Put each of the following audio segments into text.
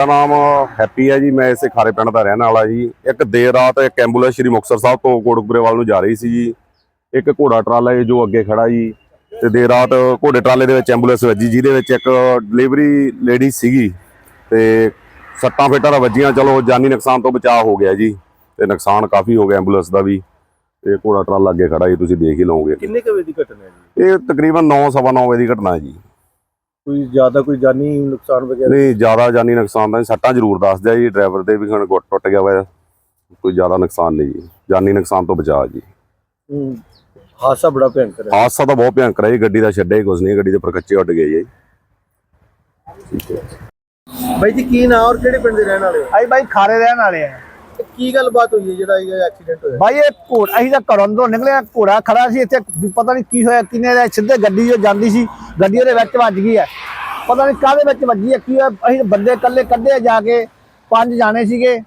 ਮੇਰਾ ਨਾਮ ਹੈਪੀ ਹੈ ਜੀ ਮੈਂ ਇਸੇ ਖਾਰੇ ਪਿੰਡ ਦਾ ਰਹਿਣ ਵਾਲਾ ਜੀ। ਇੱਕ ਦੇਰ ਰਾਤ ਇੱਕ ਐਂਬੂਲੈਂਸ ਸ਼੍ਰੀ ਮੁਕਤਸਰ ਸਾਹਿਬ ਤੋਂ ਕੋਟਕਪੁਰੇ ਵੱਲ ਨੂੰ ਜਾ ਰਹੀ ਸੀ ਜੀ। ਇੱਕ ਘੋੜਾ ਟਰਾਲਾ ਹੈ ਜੋ ਅੱਗੇ ਖੜਾ ਜੀ। ਤੇ ਦੇਰ ਰਾਤ ਘੋੜੇ ਟਰਾਲੇ ਦੇ ਵਿੱਚ ਐਂਬੂਲੈਂਸ ਵੱਜੀ ਜਿਹਦੇ ਵਿੱਚ ਇੱਕ ਡਿਲੀਵਰੀ ਲੇਡੀ ਸੀਗੀ। ਤੇ ਸੱਟਾਂ ਫੇਟਾਂ ਵੱਜੀਆਂ ਚਲੋ ਜਾਨੀ ਨੁਕਸਾਨ ਤੋਂ ਬਚਾਅ ਹੋ ਗਿਆ ਜੀ। ਤੇ ਨੁਕਸਾਨ ਕਾਫੀ ਹੋ ਗਿਆ ਐਂਬੂਲੈਂਸ ਦਾ ਵੀ। ਤੇ ਘੋੜਾ ਟਰਾਲਾ ਅੱਗੇ ਖੜਾ ਜੀ ਤੁਸੀਂ ਦੇਖ ਹੀ ਲਓਗੇ। ਕਿੰਨੇ ਕੁ ਵਜੇ ਦੀ ਘਟਨਾ ਹੈ ਜੀ? ਇਹ ਤਕਰੀਬਨ 9:30 ਵਜੇ ਦੀ ਘਟਨਾ ਹੈ ਜੀ। ਕੋਈ ਜ਼ਿਆਦਾ ਕੋਈ ਜਾਨੀ ਨੁਕਸਾਨ ਵਗੈਰਾ? ਨਹੀਂ ਜ਼ਿਆਦਾ ਜਾਨੀ ਨੁਕਸਾਨ ਤਾਂ ਨਹੀਂ ਸੱਟਾਂ ਜ਼ਰੂਰ ਦੱਸ ਦਿਆ ਜੀ ਡਰਾਈਵਰ ਦੇ ਵੀ ਹੁਣ ਗੁੱਟ ਟੁੱਟ ਗਿਆ ਵਾ ਕੋਈ ਜ਼ਿਆਦਾ ਨੁਕਸਾਨ ਨਹੀਂ ਜੀ। ਜਾਨੀ ਨੁਕਸਾਨ ਤੋਂ ਬਚਾ ਜੀ। ਹੂੰ, ਹਾਦਸਾ ਬੜਾ ਭਿਆਨਕ ਹੈ ਹਾਦਸਾ ਤਾਂ ਬਹੁਤ ਭਿਆਨਕ ਹੈ ਜੀ ਗੱਡੀ ਦਾ ਛੱਡਿਆ ਹੀ ਕੁਝ ਨਹੀਂ ਗੱਡੀ ਦੇ ਪਰ ਕੱਚੇ ਉੱਡ ਗਏ ਜੀ। ਠੀਕ ਹੈ। ਬਾਈ ਜੀ ਕੀ ਨਾਂ ਔਰ ਕਿਹੜੇ ਪਿੰਡ ਦੇ ਰਹਿਣ ਵਾਲੇ ਹੋ? ਅਸੀਂ ਬਾਈ ਖਾਰੇ ਰਹਿਣ ਵਾਲੇ ਆ। ਤੇ ਕੀ ਗੱਲਬਾਤ ਹੋਈ ਹੈ ਜਿਹੜਾ ਇਹ ਐਕਸੀਡੈਂਟ ਹੋਇਆ? ਬਾਈ ਇਹ ਘੋੜਾ ਅਸੀਂ ਤਾਂ ਘਰੋਂ ਤੋਂ ਨਿਕਲੇ ਆ, ਘੋੜਾ ਖੜਾ ਸੀ ਇੱਥੇ ਵੀ ਪਤਾ ਨਹੀਂ ਕੀ ਹੋਇਆ ਕਿਨੇ ਦਾ ਸਿੱਧੇ ਗੱਡੀ ਜੋ ਜਾਂਦੀ ਸੀ ਗੱਡੀ ਉਹਦੇ ਵਿੱਚ ਵੱਜ ਗਈ ਹੈ। ਪਤਾ ਨਹੀਂ ਕਾਹਦੇ ਵਿੱਚ ਵੱਜੀ ਹੈ ਕੀ ਹੋਇਆ ਅਸੀਂ ਬੰਦੇ ਇਕੱਲੇ ਕੱਢੇ ਜਾ ਕੇ ਪੰਜ ਜਾਣੇ ਸੀਗੇ।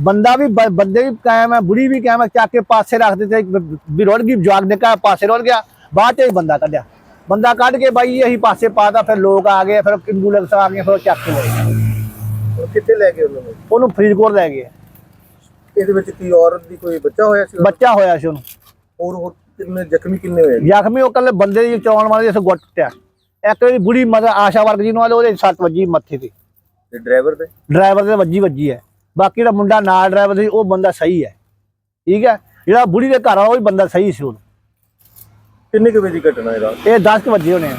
ਬੰਦਾ ਵੀ ਬ- ਬੰਦੇ ਵੀ ਕਾਇਮ ਹੈ ਬੁੜੀ ਵੀ ਕਾਇਮ ਹੈ ਚੱਕ ਕੇ ਪਾਸੇ ਰੱਖ ਦਿੱਤੇ ਵੀ- ਰੁੜ ਗਈ ਜਵਾਗ ਨਿਕਾ ਪਾਸੇ ਰੁੜ ਗਿਆ ਬਾਅਦ ਹੀ ਬੰਦਾ ਕੱਢਿਆ। ਬੰਦਾ ਕੱਢ ਕੇ ਬਾਈ ਅਸੀਂ ਪਾਸੇ ਪਾਤਾ ਫਿਰ ਲੋਕ ਆ ਗਏ ਫਿਰ ਐਂਬੂਲੈਂਸ ਆ ਗਈ ਫਿਰ ਚੱਕ ਕੇ ਗਏ। ਕਿੱਥੇ ਲੈ ਗਏ ਉਹਨਾਂ ਉਹਨੂੰ ਫਰੀਦਕੋਟ ਲੈ ਗਏ। ਇਹਦੇ ਵਿੱਚ ਕੀ ਔਰਤ ਦੀ ਕੋਈ ਬੱਚਾ ਹੋਇਆ ਸੀ ਬੱਚਾ ਹੋਇਆ ਸੀ ਉਹਨੂੰ। ਹੋਰ ਹੋਰ ਕਿੰਨੇ ਜ਼ਖਮੀ ਕਿੰਨੇ ਹੋਏ? ਜ਼ਖਮੀ ਉਹ ਕੱਲੇ ਬੰਦੇ ਦੀ ਚਲਾਉਣ ਵਾਲੇ ਜਿਸ ਗੁੱਟ ਟਿਆ ਇੱਕ ਇਹਦੀ ਬੁੜੀ ਮਦਰ ਆਸ਼ਾ ਵਰਗ ਜੀ ਨੂੰ ਵਾਲੇ ਉਹਦੇ ਸੱਟ ਵੱਜੀ ਮੱਥੇ ਤੇ। ਤੇ ਡਰਾਈਵਰ ਦੇ ਡਰਾਈਵਰ ਦੇ ਵੱਜੀ ਵੱਜੀ ਹੈ। ਬਾਕੀ ਦਾ ਮੁੰਡਾ ਨਾਲ ਡਰਾਈਵਰ ਸੀ ਉਹ ਬੰਦਾ ਸਹੀ ਹੈ। ਠੀਕ ਹੈ? ਜਿਹੜਾ ਬੁੜੀ ਦੇ ਘਰ ਆ ਉਹ ਵੀ ਬੰਦਾ ਸਹੀ ਸੀ ਉਹ ਕਿੰਨੇ ਕੁ ਵਜੇ ਦੀ ਘਟਨਾ ਹੈ ਰਾਤ ਇਹ 10 ਕੁ ਵੱਜੇ ਹੋਣੇ ਆ।